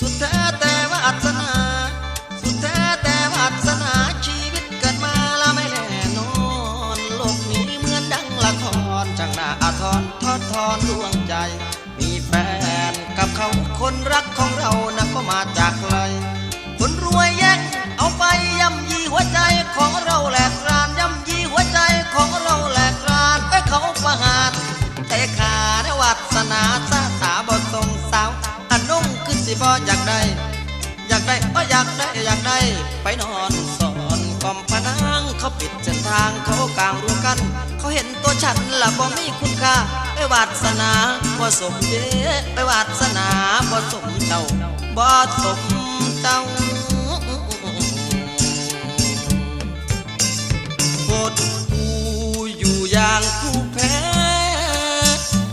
สุดแท้แต่วาสนา สุดแท้แต่วาสนาชีวิตเกิดมาแล้วไม่แน่นอน โลกนี้เหมือนดังละครจังหน้าอาทรทอดทอนดวงใจ มีแฟนกับเขาคนรักของเรานะก็มาจากไกลคนรวยแย่งเอาไปย่ำยีหัวใจของเราแหลกรานย่ำยีหัวใจของเราแหลกรานไอเขาประหารแต่ขาในวัสนาสา สิบ่อยากได้ อยากได้ก็อยากได้อยากได้ ไปนอนสอนกอมพนังเขาปิดเส้นทางเขากลางรู้กัน เขาเห็นตัวฉันละบ่มีคุณค่าไปวาสนาบ่สมเดไปวาสนาบ่สมเจ้าบ่สมเจ้า